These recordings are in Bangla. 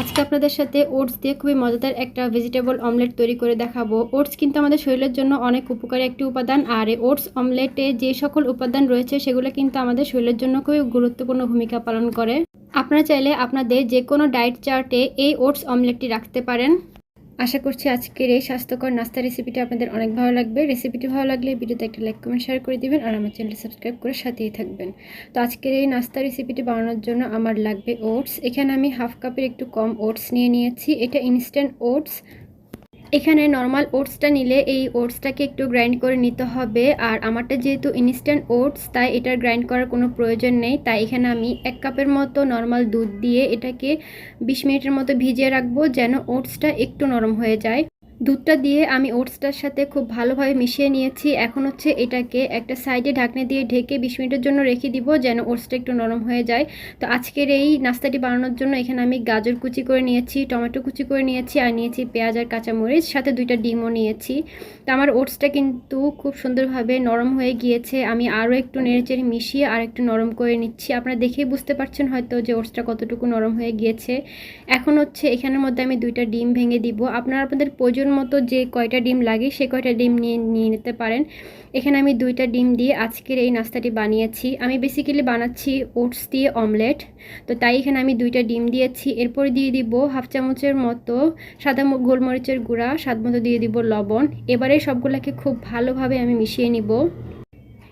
আজকে আপনাদের সাথে ওটস দিয়ে খুবই মজাদার একটা ভেজিটেবল অমলেট তৈরি করে দেখাবো। ওটস কিন্তু আমাদের শরীরের জন্য অনেক উপকারী একটি উপাদান। আর এই ওটস অমলেটে যে সকল উপাদান রয়েছে, সেগুলো কিন্তু আমাদের শরীরের জন্য খুবই গুরুত্বপূর্ণ ভূমিকা পালন করে। আপনারা চাইলে আপনাদের যে কোনো ডায়েট চার্টে এই ওটস অমলেটটি রাখতে পারেন। আশা করছি আজকের এই স্বাস্থ্যকর নাস্তা রেসিপিটি আপনাদের অনেক ভালো লাগবে। রেসিপিটি ভালো লাগলে ভিডিওতে একটা লাইক, কমেন্ট শেয়ার করে দিবেন আর আমার চ্যানেলটি সাবস্ক্রাইব করে সাথেই থাকবেন। তো আজকের এই নাস্তা রেসিপিটি বানানোর জন্য আমার লাগবে ওটস। এখানে আমি হাফ কাপের একটু কম ওটস নিয়ে নিয়েছি। এটা ইনস্ট্যান্ট ওটস এখানে নর্মাল ওটসটা নিলে এই ওটসটাকে একটু গ্রাইন্ড করে নিতে হবে। আর আমারটা যেহেতু ইনস্ট্যান্ট ওটস তাই এটার গ্রাইন্ড করার কোনো প্রয়োজন নেই। তাই এখানে আমি এক কাপের মতো নর্মাল দুধ দিয়ে এটাকে বিশ মিনিটের মতো ভিজিয়ে রাখব যেন ওটসটা একটু নরম হয়ে যায়। দুধটা দিয়ে আমি ওটসটার সাথে খুব ভালোভাবে মিশিয়ে নিয়েছি। এখন হচ্ছে এটাকে একটা সাইডে ঢাকনা দিয়ে ঢেকে বিশ মিনিটের জন্য রেখে দিব যেন ওটসটা একটু নরম হয়ে যায়। তো আজকের এই নাস্তাটি বানানোর জন্য এখানে আমি গাজর কুচি করে নিয়েছি, টমেটো কুচি করে নিয়েছি আর নিয়েছি পেঁয়াজ আর কাঁচামরিচ, সাথে দুইটা ডিমও নিয়েছি। তো আমার ওটসটা কিন্তু খুব সুন্দরভাবে নরম হয়ে গিয়েছে। আমি আরও একটু নেড়েচেড়ে মিশিয়ে আর একটু নরম করে নিচ্ছি। আপনারা দেখেই বুঝতে পারছেন হয়তো যে ওটসটা কতটুকু নরম হয়ে গিয়েছে। এখন হচ্ছে এখানের মধ্যে আমি দুইটা ডিম ভেঙে দিব। আপনারা আপনাদের প্রয়োজন মতো যে কয়টা ডিম লাগে সে কয়টা ডিম নিয়ে নিয়ে নিতে পারেন। এখানে আমি দুইটা ডিম দিয়ে আজকের এই নাস্তাটি বানিয়েছি। আমি বেসিক্যালি বানাচ্ছি ওটস দিয়ে অমলেট তো তাই এখানে আমি দুইটা ডিম দিয়েছি। এরপরে দিয়ে দিব হাফ চামচের মতো সাদা গোলমরিচের গুঁড়া, স্বাদ মতো দিয়ে দিব লবণ। এবারে সবগুলোকে খুব ভালোভাবে আমি মিশিয়ে নিব।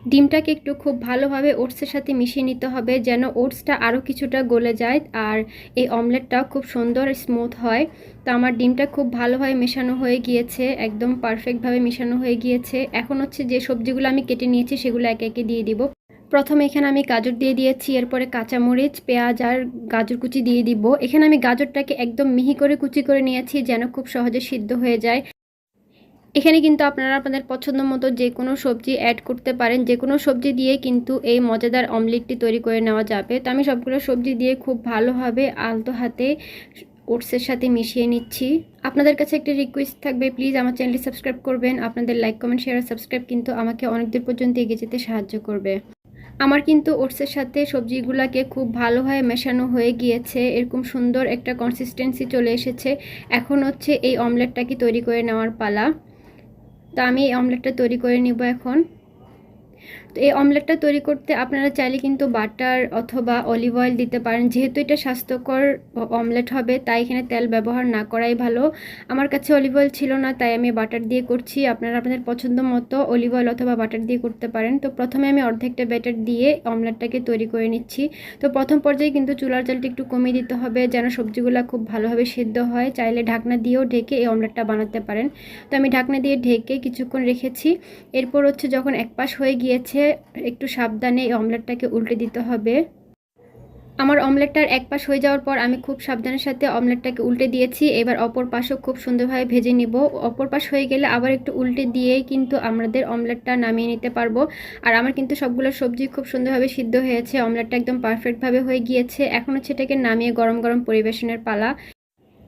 ডিমটাকে একটু খুব ভালোভাবে ওটসের সাথে মিশিয়ে নিতে হবে যেন ওটসটা আরও কিছুটা গলে যায় আর এই অমলেটটাও খুব সুন্দর স্মুথ হয়। তো আমার ডিমটা খুব ভালোভাবে মেশানো হয়ে গিয়েছে, একদম পারফেক্টভাবে মেশানো হয়ে গিয়েছে। এখন হচ্ছে যে সবজিগুলো আমি কেটে নিয়েছি সেগুলো একে একে দিয়ে দিব। প্রথমে এখানে আমি গাজর দিয়ে দিয়েছি, এরপরে কাঁচামরিচ, পেঁয়াজ আর গাজর কুচি দিয়ে দিব। এখানে আমি গাজরটাকে একদম মিহি করে কুচি করে নিয়েছি যেন খুব সহজে সিদ্ধ হয়ে যায়। এখানে কিন্তু আপনারা আপনাদের পছন্দ মতো যে কোনো সবজি অ্যাড করতে পারেন। যে কোনো সবজি দিয়ে কিন্তু এই মজাদার অমলেটটি তৈরি করে নেওয়া যাবে। তো আমি সবগুলো সবজি দিয়ে খুব ভালোভাবে আলতো হাতে ওটসের সাথে মিশিয়ে নিচ্ছি। আপনাদের কাছে একটি রিকোয়েস্ট থাকবে প্লিজ আমার চ্যানেলটি সাবস্ক্রাইব করবেন। আপনাদের লাইক কমেন্ট শেয়ার সাবস্ক্রাইব কিন্তু আমাকে অনেক দূর পর্যন্ত এগিয়ে যেতে সাহায্য করবে। আমার কিন্তু ওটসের সাথে সবজিগুলোকে খুব ভালোভাবে মেশানো হয়ে গিয়েছে। এরকম সুন্দর একটা কনসিস্টেন্সি চলে এসেছে। এখন হচ্ছে এই অমলেটটাকে তৈরি করে নেওয়ার পালা। তো আমি এই অমলেটটা তৈরি করে নিব এখন। তো এই অমলেটটা তৈরি করতে আপনারা চাইলে কিন্তু বাটার অথবা অলিভ অয়েল দিতে পারেন। যেহেতু এটা স্বাস্থ্যকর অমলেট হবে, তাই এখানে তেল ব্যবহার না করাই ভালো। আমার কাছে অলিভ অয়েল ছিল না, তাই আমি বাটার দিয়ে করছি। আপনারা আপনাদের পছন্দ মতো অলিভ অয়েল অথবা বাটার দিয়ে করতে পারেন। তো প্রথমে আমি অর্ধেকটা ব্যাটার দিয়ে অমলেটটাকে তৈরি করে নিচ্ছি। তো প্রথম পর্যায়ে কিন্তু চুলার জালটা একটু কমিয়ে দিতে হবে, যেন সবজিগুলো খুব ভালোভাবে সেদ্ধ হয়। চাইলে ঢাকনা দিয়েও ঢেকে এই অমলেটটা বানাতে পারেন। তো আমি ঢাকনা দিয়ে ঢেকে কিছুক্ষণ রেখেছি। এরপর হচ্ছে যখন এক পাশ হয়ে গিয়েছে একটু সাবধানে এই অমলেটটাকে উল্টে দিতে হবে। আমার অমলেটটার এক পাশ হয়ে যাওয়ার পর আমি খুব সাবধানের সাথে অমলেটটাকে উল্টে দিয়েছি। এবার অপর পাশও খুব সুন্দরভাবে ভেজে নিব। অপর পাশ হয়ে গেলে আবার একটু উল্টে দিয়েই কিন্তু আমাদের অমলেটটা নামিয়ে নিতে পারব। আর আমার কিন্তু সবগুলো সবজি খুব সুন্দরভাবে সিদ্ধ হয়েছে। অমলেটটা একদম পারফেক্টভাবে হয়ে গিয়েছে। এখন হচ্ছে এটাকে নামিয়ে গরম গরম পরিবেশনের পালা।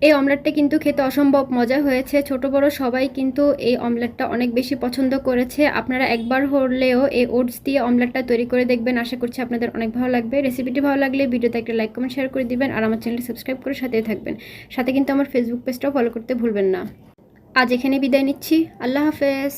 এই অমলেটটা কিন্তু খেতে অসম্ভব মজা হয়েছে। ছোট বড় সবাই কিন্তু এই অমলেটটা অনেক বেশি পছন্দ করেছে। আপনারা একবার হলেও এই ওটস দিয়ে অমলেটটা তৈরি করে দেখবেন। আশা করছি আপনাদের অনেক ভালো লাগবে। রেসিপিটি ভালো লাগলে ভিডিওতে একটা লাইক, কমেন্ট, শেয়ার করে দিবেন আর আমার চ্যানেলটি সাবস্ক্রাইব করে সাথেই থাকবেন। সাথে কিন্তু আমার ফেসবুক পেজটাও ফলো করতে ভুলবেন না। আজ এখানে বিদায় নিচ্ছি। আল্লাহ হাফেজ।